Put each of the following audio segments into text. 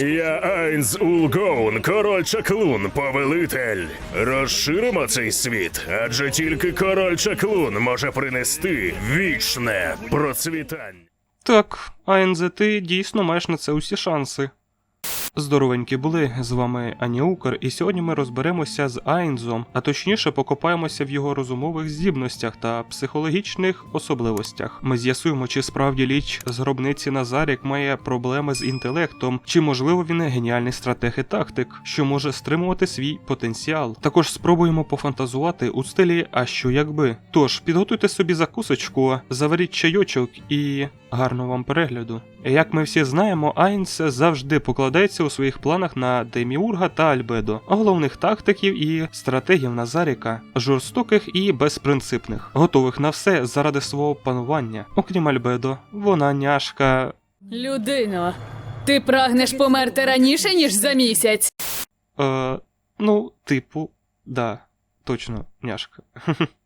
Я Айнз Улгоун, король Чаклун, повелитель. Розширимо цей світ, адже тільки король Чаклун може принести вічне процвітання. Так, АНЗ, ти дійсно маєш на це усі шанси. Здоровенькі були з вами Аніукер, і сьогодні ми розберемося з Айнзом, а точніше покопаємося в його розумових здібностях та психологічних особливостях. Ми з'ясуємо, чи справді ліч з гробниці Назарік має проблеми з інтелектом, чи можливо він геніальний стратег і тактик, що може стримувати свій потенціал. Також спробуємо пофантазувати у стилі А що якби. Тож підготуйте собі закусочку, заваріть чайочок і гарного вам перегляду. Як ми всі знаємо, Айнс завжди покладається у своїх планах на Деміурга та Альбедо, головних тактиків і стратегів Назаріка, жорстоких і безпринципних, готових на все заради свого панування. Окрім Альбедо, вона няшка. Людино, ти прагнеш померти раніше, ніж за місяць. Е, ну, типу, да, точно, няшка.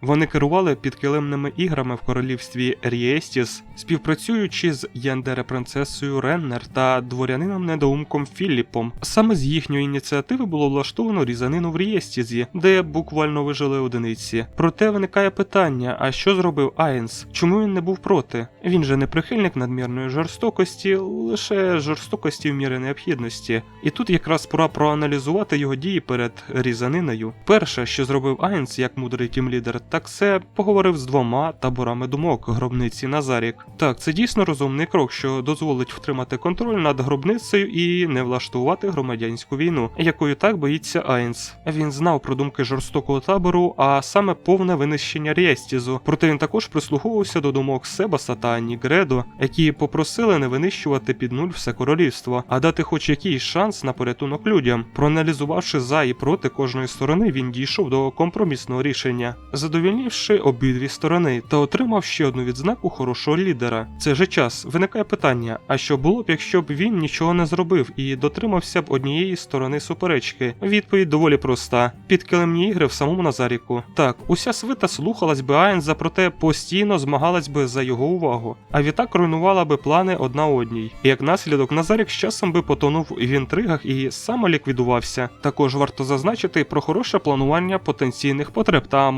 Вони керували підкилимними іграми в королівстві Рієстіс, співпрацюючи з Яндере-принцесою Реннер та дворянином недоумком Філіпом. Саме з їхньої ініціативи було влаштовано різанину в Рієстізі, де буквально вижили одиниці. Проте виникає питання: а що зробив Айнс? Чому він не був проти? Він же не прихильник надмірної жорстокості, лише жорстокості в мірі необхідності. І тут якраз пора проаналізувати його дії перед різаниною. Перше, що зробив Айнс як мудрий тімлідер, так це поговорив з двома таборами думок гробниці Назарік. Так, це дійсно розумний крок, що дозволить втримати контроль над гробницею і не влаштувати громадянську війну, якою так боїться Айнс. Він знав про думки жорстокого табору, а саме повне винищення Рєстізу. Проте він також прислуховувався до думок Себаса та Нігредо, які попросили не винищувати під нуль все королівство, а дати хоч якийсь шанс на порятунок людям. Проаналізувавши за і проти кожної сторони, він дійшов до компромісного рішення, задовільнивши обидві сторони, та отримав ще одну відзнаку хорошого лідера. Це же час. Виникає питання: а що було б, якщо б він нічого не зробив і дотримався б однієї сторони суперечки? Відповідь доволі проста: підкилимні ігри в самому Назаріку. Так, уся свита слухалась би Айнза, проте постійно змагалась би за його увагу, а відтак руйнувала би плани одна одній. І як наслідок Назарік з часом би потонув в інтригах і самоліквідувався. Також варто зазначити про хороше планування потенційних потреб та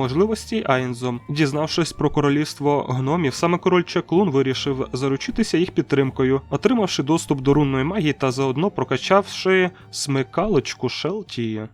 можливостей Айнзом. Дізнавшись про королівство гномів, саме король Чеклун вирішив заручитися їх підтримкою, отримавши доступ до рунної магії та заодно прокачавши смикалочку Шелтії.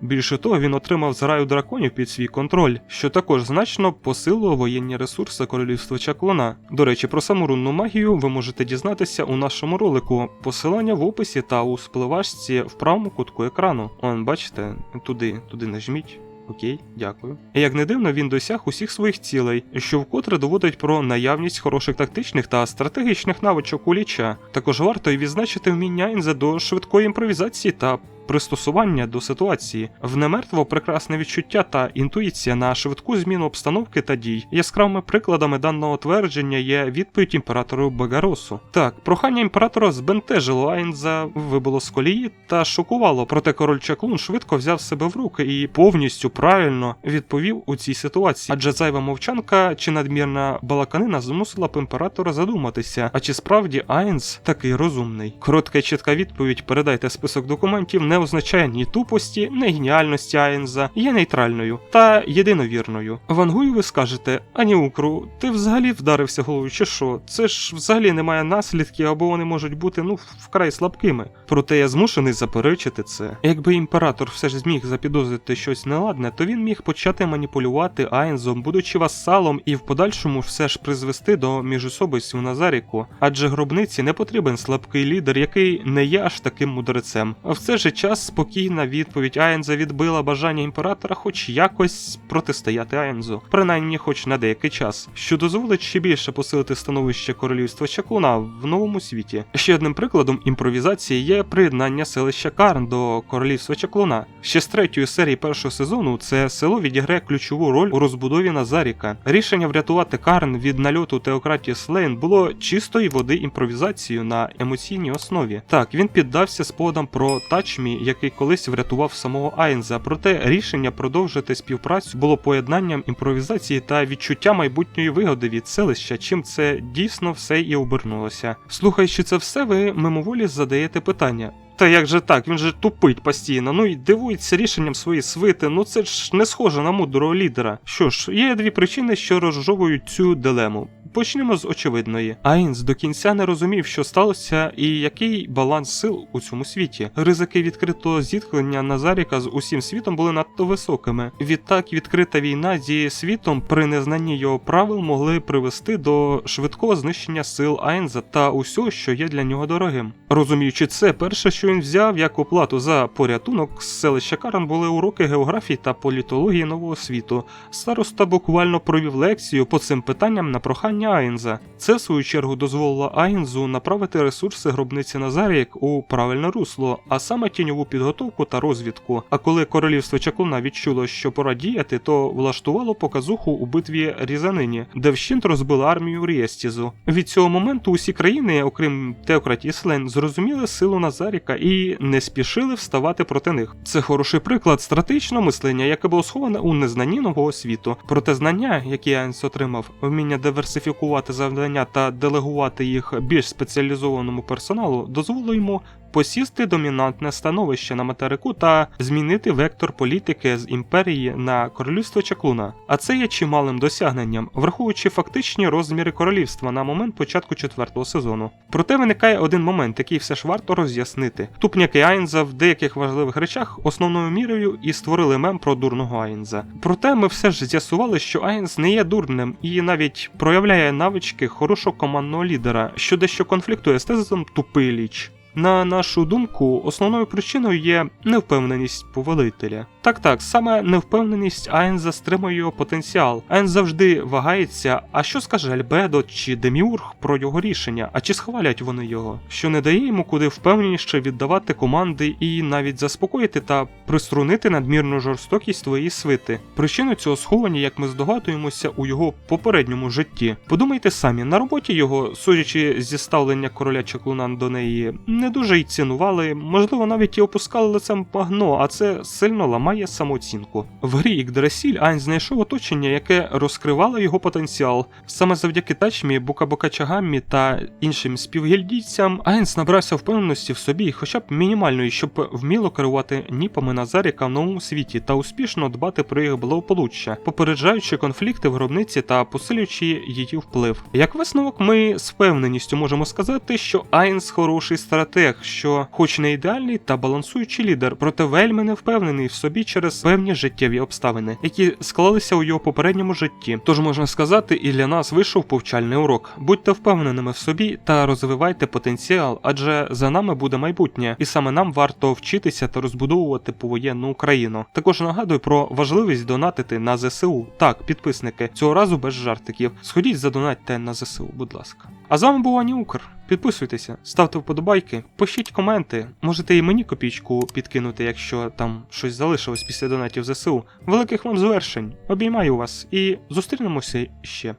Більше того, він отримав зграю драконів під свій контроль, що також значно посилило воєнні ресурси королівства Чаклуна. До речі, про саму рунну магію ви можете дізнатися у нашому ролику. Посилання в описі та у спливашці в правому кутку екрану. Он, бачите, туди, туди нажміть. Окей, дякую. Як не дивно, він досяг усіх своїх цілей, що вкотре доводить про наявність хороших тактичних та стратегічних навичок у ліча. Також варто й відзначити вміння Інза до швидкої імпровізації та пристосування до ситуації, в немертво прекрасне відчуття та інтуїція на швидку зміну обстановки та дій. Яскравими прикладами даного твердження є відповідь імператору Багаросу. Так, прохання імператора збентежило Айнза, вибило з колії та шокувало, проте король Чаклун швидко взяв себе в руки і повністю правильно відповів у цій ситуації, адже зайва мовчанка чи надмірна балаканина змусила б імператора задуматися, а чи справді Айнз такий розумний. Коротка і чітка відповідь передайте список документів не означає ні тупості, ні геніальності Айнза, є нейтральною та єдиновірною. Вангую ви скажете, ані Укру, ти взагалі вдарився головою чи що? Це ж взагалі немає наслідків або вони можуть бути ну вкрай слабкими. Проте я змушений заперечити це. Якби імператор все ж зміг запідозрити щось неладне, то він міг почати маніпулювати Айнзом, будучи васалом, і в подальшому все ж призвести до міжособиць у Назаріку. Адже гробниці не потрібен слабкий лідер, який не є аж таким мудрецем. А в цей же час спокійна відповідь Айнза відбила бажання імператора хоч якось протистояти Айнзу, принаймні хоч на деякий час, що дозволить ще більше посилити становище королівства Чаклуна в новому світі. Ще одним прикладом імпровізації є приєднання селища Карн до королівства Чаклуна. Ще з третьої серії першого сезону це село відіграє ключову роль у розбудові Назаріка. Рішення врятувати Карн від нальоту теократії Слейн було чистої води імпровізацією на емоційній основі. Так, він піддався сподам про рішенні, який колись врятував самого Айнза. Проте рішення продовжити співпрацю було поєднанням імпровізації та відчуття майбутньої вигоди від селища, чим це дійсно все і обернулося. Слухаючи це все, ви мимоволі задаєте питання. Та як же так? Він же тупить постійно. Ну і дивується рішенням своєї свити. Ну це ж не схоже на мудрого лідера. Що ж, є дві причини, що розжовують цю дилему. Почнемо з очевидної. Айнс до кінця не розумів, що сталося і який баланс сил у цьому світі. Ризики відкритого зіткнення Назаріка з усім світом були надто високими. Відтак, відкрита війна зі світом при незнанні його правил могли привести до швидкого знищення сил Айнза та усього, що є для нього дорогим. Розуміючи це, перше, що він взяв як оплату за порятунок з селища Каран, були уроки географії та політології нового світу. Староста буквально провів лекцію по цим питанням на прохання Айнза. Це, в свою чергу, дозволило Айнзу направити ресурси гробниці Назарік у правильне русло, а саме тіньову підготовку та розвідку. А коли королівство Чаклуна відчуло, що пора діяти, то влаштувало показуху у битві Різанині, де вщент розбили армію Ріестізу. Від цього моменту усі країни, окрім Теократії Слен, зрозуміли силу Назаріка і не спішили вставати проти них. Це хороший приклад стратегічного мислення, яке було сховане у незнанні нового світу. Проте знання, які Айнс отримав, вміння диверсифікувати завдання та делегувати їх більш спеціалізованому персоналу, дозволило йому посісти домінантне становище на материку та змінити вектор політики з імперії на королівство Чаклуна. А це є чималим досягненням, враховуючи фактичні розміри королівства на момент початку четвертого сезону. Проте виникає один момент, який все ж варто роз'яснити. Тупняки Айнза в деяких важливих речах основною мірою і створили мем про дурного Айнза. Проте ми все ж з'ясували, що Айнз не є дурним і навіть проявляє навички хорошого командного лідера, що дещо конфліктує з тезисом тупий ліч. На нашу думку, основною причиною є невпевненість повелителя. Так так, саме невпевненість Айнза стримує його потенціал. Айнз завжди вагається, а що скаже Альбедо чи Деміург про його рішення, а чи схвалять вони його, що не дає йому куди впевненіше віддавати команди і навіть заспокоїти та приструнити надмірну жорстокість твоєї свити. Причини цього сховані, як ми здогадуємося, у його попередньому житті. Подумайте самі, на роботі його, судячи зі ставлення короля Чаклуна до неї, не дуже й цінували, можливо, навіть і опускали лицем пагно, а це сильно ламає самооцінку. В грі Ікдрасіль Айн знайшов оточення, яке розкривало його потенціал. Саме завдяки тачмі, Букабока Чагаммі та іншим співгільдійцям Айнс набрався впевненості в собі, хоча б мінімальної, щоб вміло керувати ніпами Назаріка в новому світі та успішно дбати про їх благополуччя, попереджаючи конфлікти в гробниці та посилюючи її вплив. Як висновок, ми з впевненістю можемо сказати, що Айнс хороший стратег, що, хоч не ідеальний та балансуючий лідер, проте вельми не впевнений в собі через певні життєві обставини, які склалися у його попередньому житті. Тож можна сказати, і для нас вийшов повчальний урок. Будьте впевненими в собі та розвивайте потенціал, адже за нами буде майбутнє, і саме нам варто вчитися та розбудовувати повоєнну Україну. Також нагадую про важливість донатити на ЗСУ. Так, підписники, цього разу без жартиків. Сходіть задонатьте на ЗСУ, будь ласка. А з вами був Ані Укр. Підписуйтеся, ставте вподобайки, пишіть коменти. Можете і мені копійку підкинути, якщо там щось залишилось після донатів ЗСУ. Великих вам звершень. Обіймаю вас і зустрінемося ще.